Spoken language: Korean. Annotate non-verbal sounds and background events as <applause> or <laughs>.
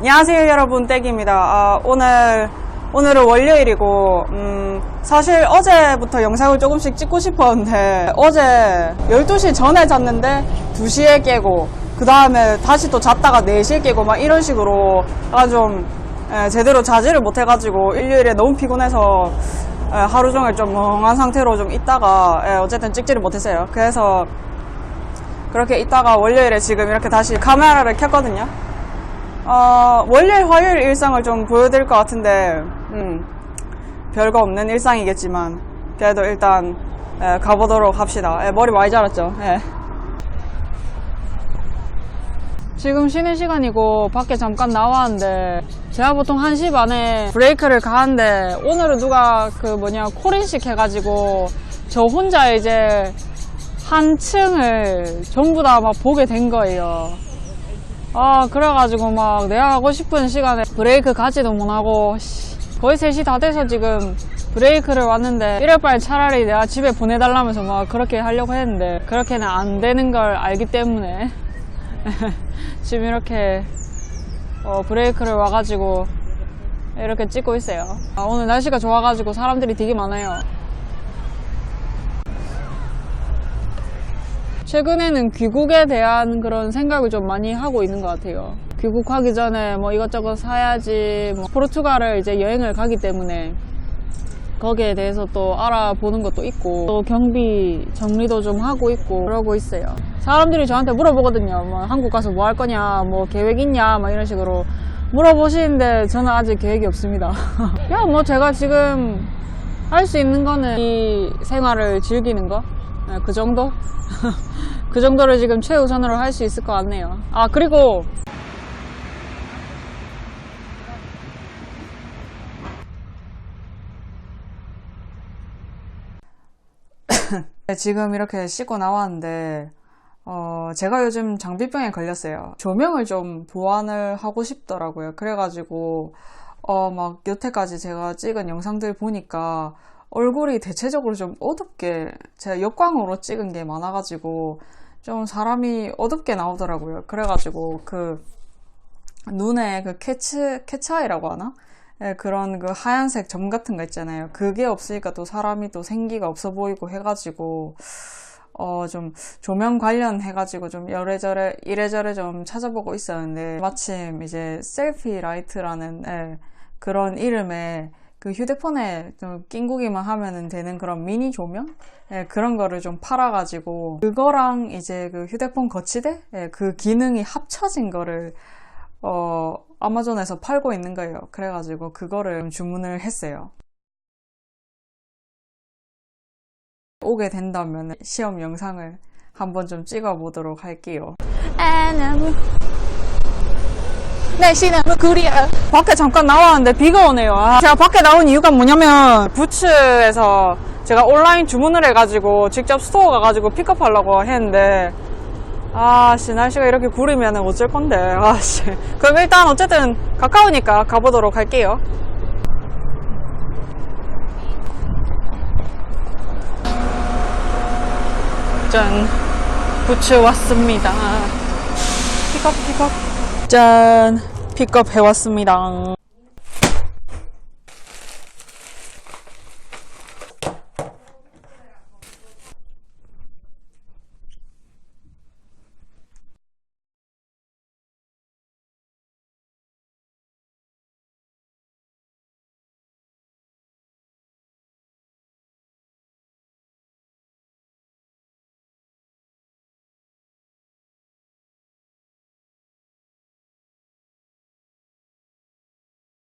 안녕하세요 여러분. 땡입니다. 아, 오늘 오늘은 월요일이고 음, 사실 어제부터 영상을 조금씩 찍고 싶었는데 어제 12시 전에 잤는데 2시에 깨고 그 다음에 다시 또 잤다가 4시에 깨고 막 이런 식으로 아, 좀 에, 제대로 자지를 못해가지고 일요일에 너무 피곤해서 에, 하루 종일 좀 멍한 상태로 좀 있다가 에, 어쨌든 찍지를 못했어요. 그래서 그렇게 있다가 월요일에 지금 이렇게 다시 카메라를 켰거든요 어, 월요일, 화요일 일상을 좀 보여드릴 것 같은데, 음, 별거 없는 일상이겠지만, 그래도 일단, 에, 가보도록 합시다. 에, 머리 많이 자랐죠? 예. 지금 쉬는 시간이고, 밖에 잠깐 나왔는데, 제가 보통 1시 반에 브레이크를 가는데, 오늘은 누가 그 뭐냐, 콜인식 해가지고, 저 혼자 이제, 한 층을 전부 다 막 보게 된 거예요. 아 그래가지고 막 내가 하고 싶은 시간에 브레이크 가지도 못하고 씨, 거의 3시 다 돼서 지금 브레이크를 왔는데 이럴 바에 차라리 내가 집에 보내달라면서 막 그렇게 하려고 했는데 그렇게는 안 되는 걸 알기 때문에 <laughs> 지금 이렇게 어, 브레이크를 와가지고 이렇게 찍고 있어요. 아, 오늘 날씨가 좋아가지고 사람들이 되게 많아요 최근에는 귀국에 대한 그런 생각을 좀 많이 하고 있는 것 같아요. 귀국하기 전에 뭐 이것저것 사야지, 뭐 포르투갈을 이제 여행을 가기 때문에 거기에 대해서 또 알아보는 것도 있고, 또 경비 정리도 좀 하고 있고, 그러고 있어요. 사람들이 저한테 물어보거든요. 뭐 한국 가서 뭐 할 거냐, 뭐 계획 있냐, 막 이런 식으로 물어보시는데 저는 아직 계획이 없습니다. <laughs> 그냥 뭐 제가 지금 할 수 있는 거는 이 생활을 즐기는 거? 네, 그 정도? <laughs> 그 정도를 지금 최우선으로 할 수 있을 것 같네요. 아, 그리고 <coughs> 지금 이렇게 씻고 나왔는데 어, 제가 요즘 장비병에 걸렸어요. 조명을 좀 보완을 하고 싶더라고요. 그래가지고 어, 막 여태까지 제가 찍은 영상들 보니까 얼굴이 대체적으로 좀 어둡게 제가 역광으로 찍은 게 많아가지고 좀 사람이 어둡게 나오더라고요. 그래가지고 그 눈에 그 캐치 캐치아이라고 하나? 예, 그런 그 하얀색 점 같은 거 있잖아요. 그게 없으니까 또 사람이 또 생기가 없어 보이고 해가지고 어 좀 조명 관련 해가지고 좀 이래저래 이래저래 좀 찾아보고 있었는데 마침 이제 셀피 라이트라는 예, 그런 이름의 그 휴대폰에 좀 낑구기만 하면은 되는 그런 미니 조명? 예, 그런 거를 좀 팔아가지고, 그거랑 이제 그 휴대폰 거치대? 예, 그 기능이 합쳐진 거를, 어, 아마존에서 팔고 있는 거예요. 그래가지고 그거를 주문을 했어요. 오게 된다면 시험 영상을 한번 좀 찍어 보도록 할게요. 날씨는 구리야. 밖에 잠깐 나왔는데 비가 오네요. 아, 제가 밖에 나온 이유가 뭐냐면 부츠에서 제가 온라인 주문을 해가지고 직접 스토어 가가지고 픽업하려고 했는데 아씨 날씨가 이렇게 구리면 어쩔 건데 아씨 그럼 일단 어쨌든 가까우니까 가보도록 할게요. 짠 부츠 왔습니다. 픽업 픽업 짠 픽업 해왔습니다